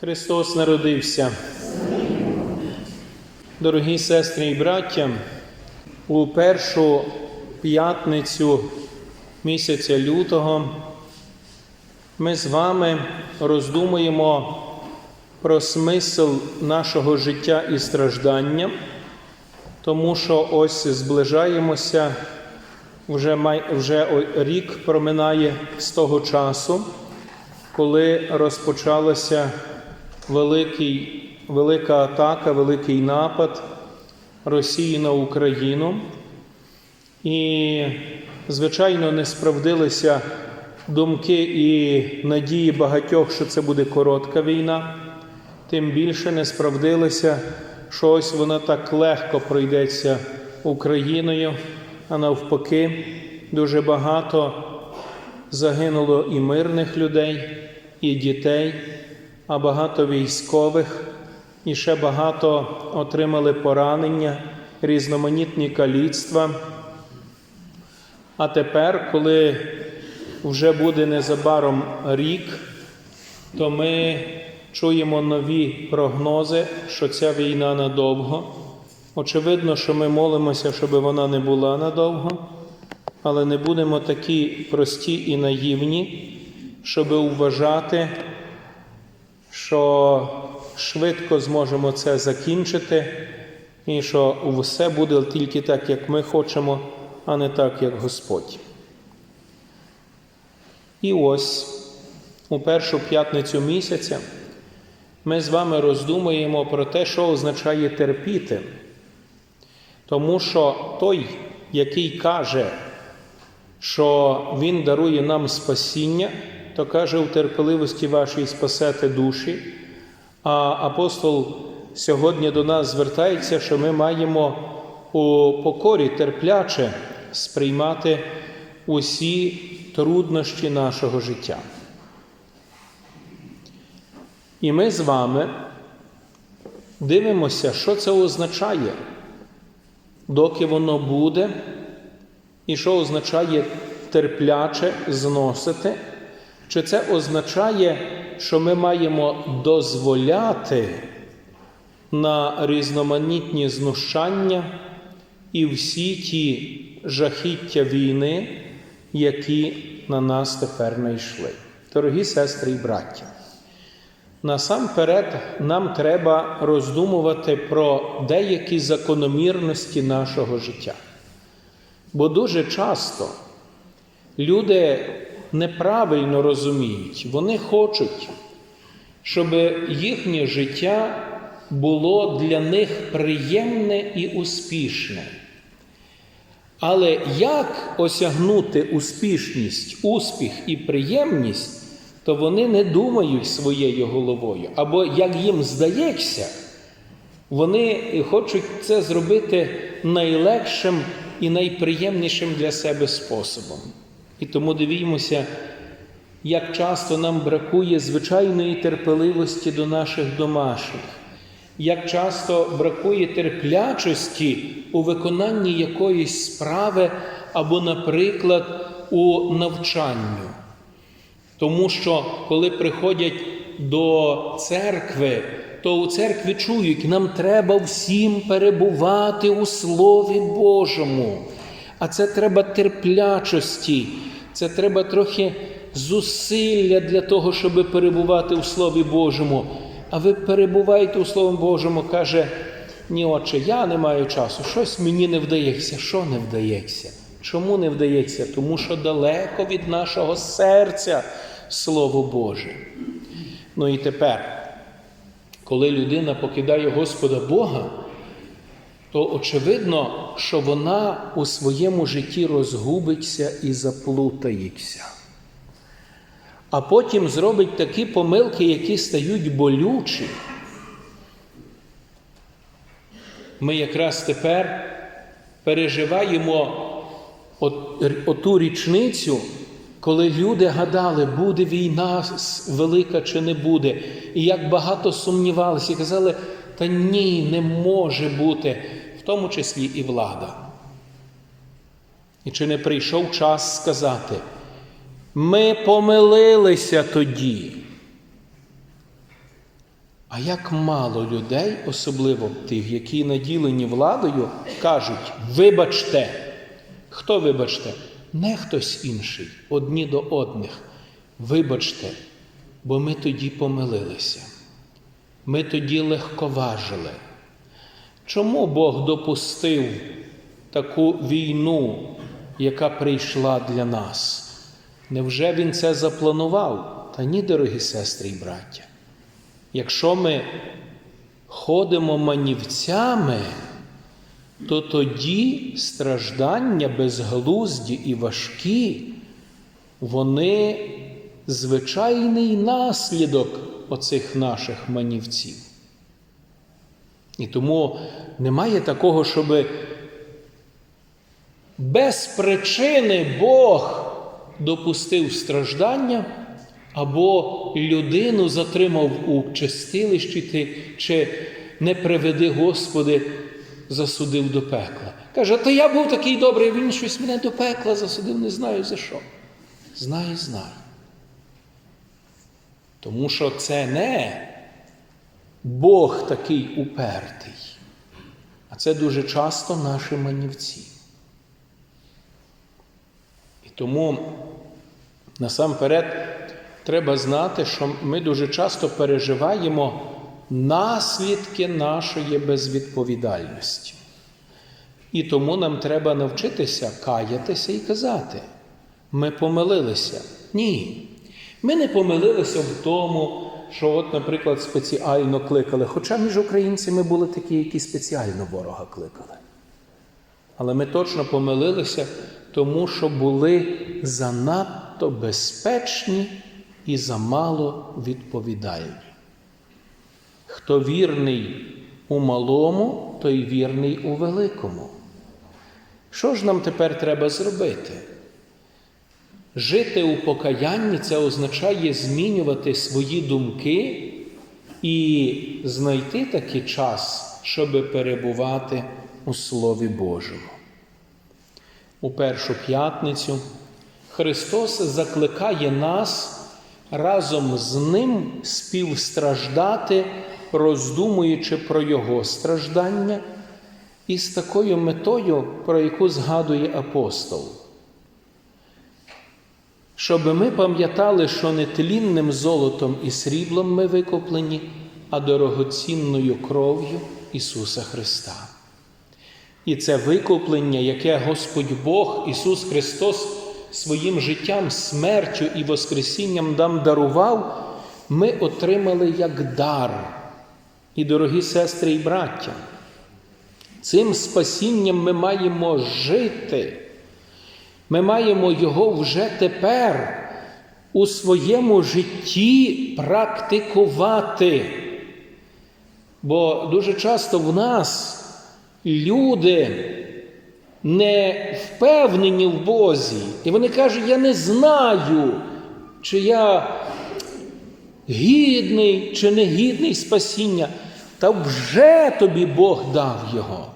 Христос народився. Дорогі сестри і браття, у першу п'ятницю місяця лютого ми з вами роздумуємо про смисл нашого життя і страждання, тому що ось зближаємося, вже, май, вже рік проминає з того часу, коли розпочалася великий, велика атака, великий напад Росії на Україну. І, звичайно, не справдилися думки і надії багатьох, що це буде коротка війна. Тим більше не справдилися, що ось вона так легко пройдеться Україною, а навпаки, дуже багато загинуло і мирних людей, і дітей, а багато військових, і ще багато отримали поранення, різноманітні каліцтва. А тепер, коли вже буде незабаром рік, то ми чуємо нові прогнози, що ця війна надовго. Очевидно, що ми молимося, щоб вона не була надовго, але не будемо такі прості і наївні, щоб вважати, що швидко зможемо це закінчити, і що все буде тільки так, як ми хочемо, а не так, як Господь. І ось у першу п'ятницю місяця ми з вами роздумуємо про те, що означає терпіти. Тому що той, який каже, що Він дарує нам спасіння, то каже у терпеливості вашій спасете душі. А апостол сьогодні до нас звертається, що ми маємо у покорі терпляче сприймати усі труднощі нашого життя. І ми з вами дивимося, що це означає, доки воно буде, і що означає терпляче зносити, чи це означає, що ми маємо дозволяти на різноманітні знущання і всі ті жахіття війни, які на нас тепер найшли. Дорогі сестри і браття. Насамперед, нам треба роздумувати про деякі закономірності нашого життя. Бо дуже часто люди неправильно розуміють, вони хочуть, щоб їхнє життя було для них приємне і успішне. Але як осягнути успішність, успіх і приємність, то вони не думають своєю головою. Або як їм здається, вони хочуть це зробити найлегшим і найприємнішим для себе способом. І тому дивімося, як часто нам бракує звичайної терпеливості до наших домашніх, як часто бракує терплячості у виконанні якоїсь справи або, наприклад, у навчанню. Тому що коли приходять до церкви, то у церкві чують, нам треба всім перебувати у Слові Божому. А це треба терплячості, це треба трохи зусилля для того, щоб перебувати у Слові Божому. А ви перебуваєте у Слові Божому, каже, ні, отче, я не маю часу, щось мені не вдається. Що не вдається? Чому не вдається? Тому що далеко від нашого серця Слово Боже. Ну і тепер, коли людина покидає Господа Бога, то очевидно, що вона у своєму житті розгубиться і заплутається. А потім зробить такі помилки, які стають болючі. Ми якраз тепер переживаємо оту річницю, коли люди гадали, буде війна велика чи не буде, і як багато сумнівалися, і казали, та ні, не може бути, тому числі і влада. І чи не прийшов час сказати, ми помилилися тоді. А як мало людей, особливо тих, які наділені владою, кажуть: вибачте. Хто вибачте? Не хтось інший, одні до одних. Вибачте, бо ми тоді помилилися. Ми тоді легковажили. Чому Бог допустив таку війну, яка прийшла для нас? Невже Він це запланував? Та ні, дорогі сестри і браття. Якщо ми ходимо манівцями, то тоді страждання безглузді і важкі, вони звичайний наслідок оцих наших манівців. І тому немає такого, щоб без причини Бог допустив страждання або людину затримав у чистилищі ти, чи не приведи Господи, засудив до пекла. Каже, та я був такий добрий, він щось мене до пекла засудив, не знаю за що. Знай, знай. Тому що це не Бог такий упертий, а це дуже часто наші манівці. І тому насамперед треба знати, що ми дуже часто переживаємо наслідки нашої безвідповідальності. І тому нам треба навчитися каятися і казати: ми помилилися. Ні. Ми не помилилися в тому, що, от, наприклад, спеціально кликали. Хоча між українцями були такі, які спеціально ворога кликали. Але ми точно помилилися, тому що були занадто безпечні і замало відповідальні. Хто вірний у малому, той вірний у великому. Що ж нам тепер треба зробити? Жити у покаянні це означає змінювати свої думки і знайти такий час, щоб перебувати у Слові Божому. У першу п'ятницю Христос закликає нас разом з Ним співстраждати, роздумуючи про Його страждання, і з такою метою, про яку згадує апостол. Щоб ми пам'ятали, що не тлінним золотом і сріблом ми викуплені, а дорогоцінною кров'ю Ісуса Христа. І це викуплення, яке Господь Бог Ісус Христос своїм життям, смертю і Воскресінням нам дарував, ми отримали як дар. І, дорогі сестри і браття, цим спасінням ми маємо жити. Ми маємо його вже тепер у своєму житті практикувати. Бо дуже часто в нас люди не впевнені в Бозі, і вони кажуть, я не знаю, чи я гідний, чи не гідний спасіння, та вже тобі Бог дав його.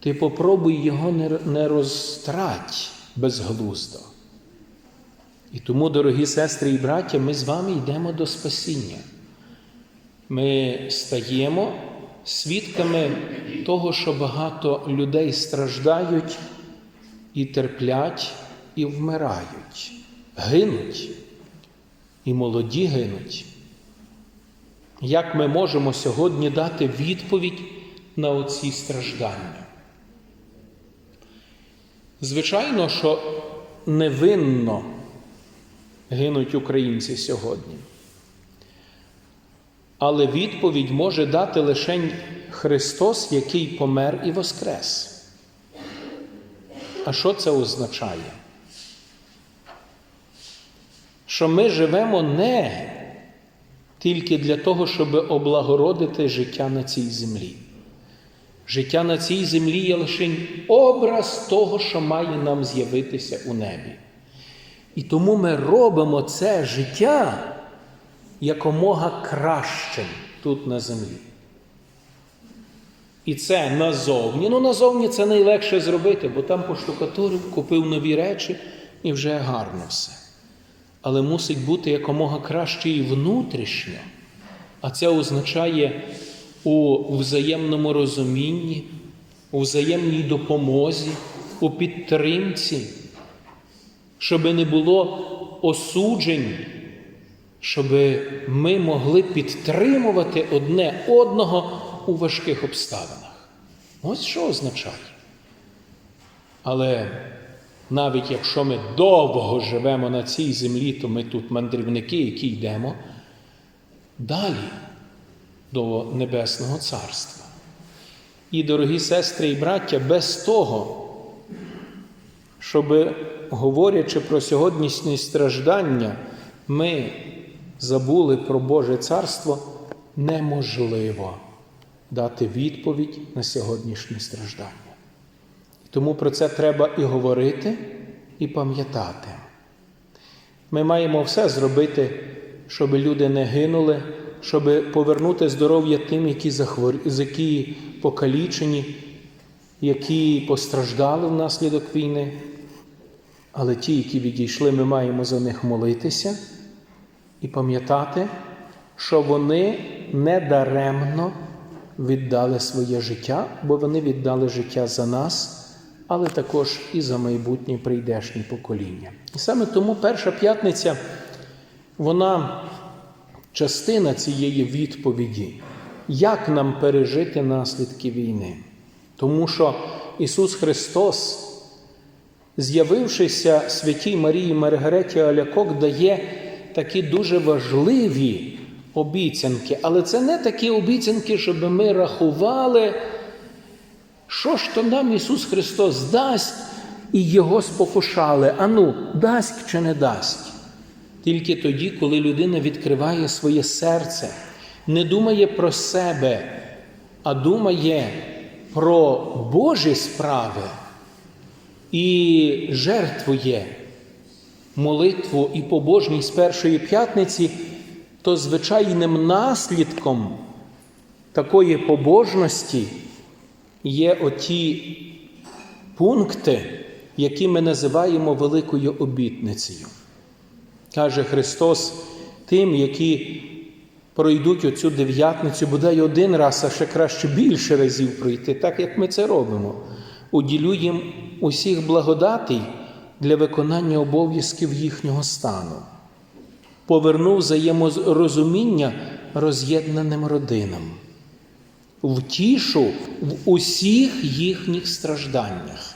Ти попробуй його не розтрать безглуздо. І тому, дорогі сестри і браття, ми з вами йдемо до спасіння. Ми стаємо свідками того, що багато людей страждають і терплять, і вмирають, гинуть, і молоді гинуть. Як ми можемо сьогодні дати відповідь на оці страждання? Звичайно, що невинно гинуть українці сьогодні. Але відповідь може дати лише Христос, який помер і воскрес. А що це означає? Що ми живемо не тільки для того, щоб облагородити життя на цій землі. Життя на цій землі є лише образ того, що має нам з'явитися у небі. І тому ми робимо це життя якомога кращим тут на землі. І це назовні. Ну, назовні це найлегше зробити, бо там поштукатурив, купив нові речі і вже гарно все. Але мусить бути якомога краще і внутрішньо. а це означає у взаємному розумінні, у взаємній допомозі, у підтримці, щоб не було осуджень, щоб ми могли підтримувати одне одного у важких обставинах. Ось що означає. Але навіть якщо ми довго живемо на цій землі, то ми тут мандрівники, які йдемо далі до Небесного Царства. І, дорогі сестри і браття, без того, щоб, говорячи про сьогоднішні страждання, ми забули про Боже Царство, неможливо дати відповідь на сьогоднішні страждання. Тому про це треба і говорити, і пам'ятати. Ми маємо все зробити, щоб люди не гинули, щоб повернути здоров'я тим, які захвор... які покалічені, які постраждали внаслідок війни. Але ті, які відійшли, ми маємо за них молитися і пам'ятати, що вони недаремно віддали своє життя, бо вони віддали життя за нас, але також і за майбутнє прийдешні покоління. І саме тому перша п'ятниця, вона частина цієї відповіді, як нам пережити наслідки війни. Тому що Ісус Христос, з'явившися святій Марії Маргареті Алякок, дає такі дуже важливі обіцянки. Але це не такі обіцянки, щоб ми рахували, що ж то нам Ісус Христос дасть і Його спокушали. Ану, дасть чи не дасть. Тільки тоді, коли людина відкриває своє серце, не думає про себе, а думає про Божі справи і жертвує молитву і побожність першої п'ятниці, то звичайним наслідком такої побожності є оті пункти, які ми називаємо великою обітницею. Каже Христос тим, які пройдуть оцю дев'ятницю, бодай один раз, а ще краще більше разів пройти, так як ми це робимо. Уділю їм усіх благодатей для виконання обов'язків їхнього стану, повернув взаєморозуміння роз'єднаним родинам, втішу в усіх їхніх стражданнях.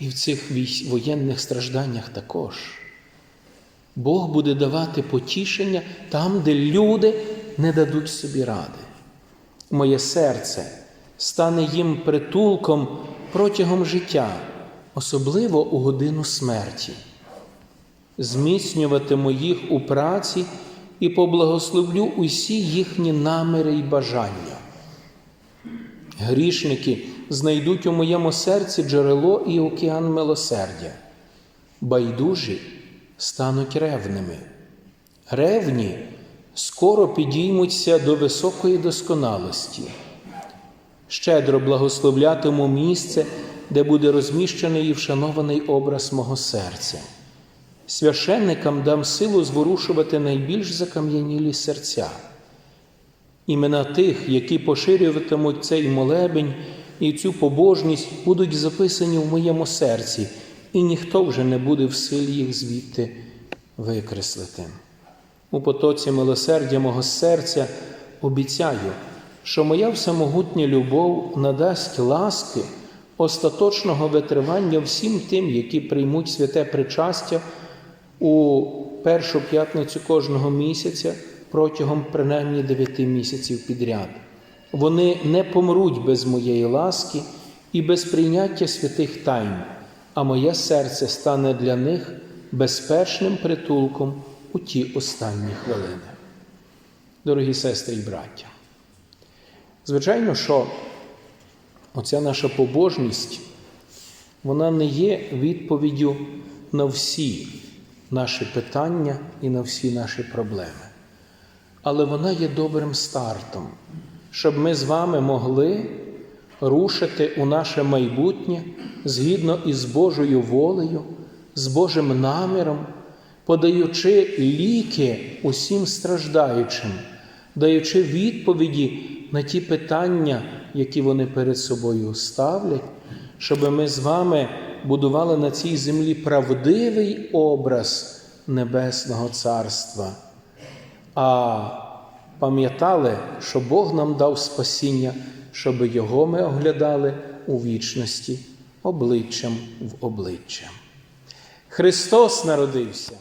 І в цих воєнних стражданнях також. Бог буде давати потішення там, де люди не дадуть собі ради. Моє серце стане їм притулком протягом життя, особливо у годину смерті. Зміцнюватиму їх у праці і поблагословлю усі їхні наміри і бажання. Грішники знайдуть у моєму серці джерело і океан милосердя, байдужі стануть ревними. Ревні скоро підіймуться до високої досконалості. Щедро благословлятиму місце, де буде розміщений і вшанований образ мого серця. Священникам дам силу зворушувати найбільш закам'янілі серця. Імена тих, які поширюватимуть цей молебень і цю побожність, будуть записані в моєму серці, і ніхто вже не буде в силі їх звідти викреслити. У потоці милосердя мого серця обіцяю, що моя всемогутня любов надасть ласки остаточного витривання всім тим, які приймуть святе причастя у першу п'ятницю кожного місяця протягом принаймні дев'яти місяців підряд. Вони не помруть без моєї ласки і без прийняття святих тайн, а моє серце стане для них безпечним притулком у ті останні хвилини. Дорогі сестри і браття, звичайно, що оця наша побожність, вона не є відповіддю на всі наші питання і на всі наші проблеми. Але вона є добрим стартом, щоб ми з вами могли рушити у наше майбутнє згідно із Божою волею, з Божим наміром, подаючи ліки усім страждаючим, даючи відповіді на ті питання, які вони перед собою ставлять, щоб ми з вами будували на цій землі правдивий образ Небесного Царства, а пам'ятали, що Бог нам дав спасіння, щоб його ми оглядали у вічності обличчям в обличчя. Христос народився.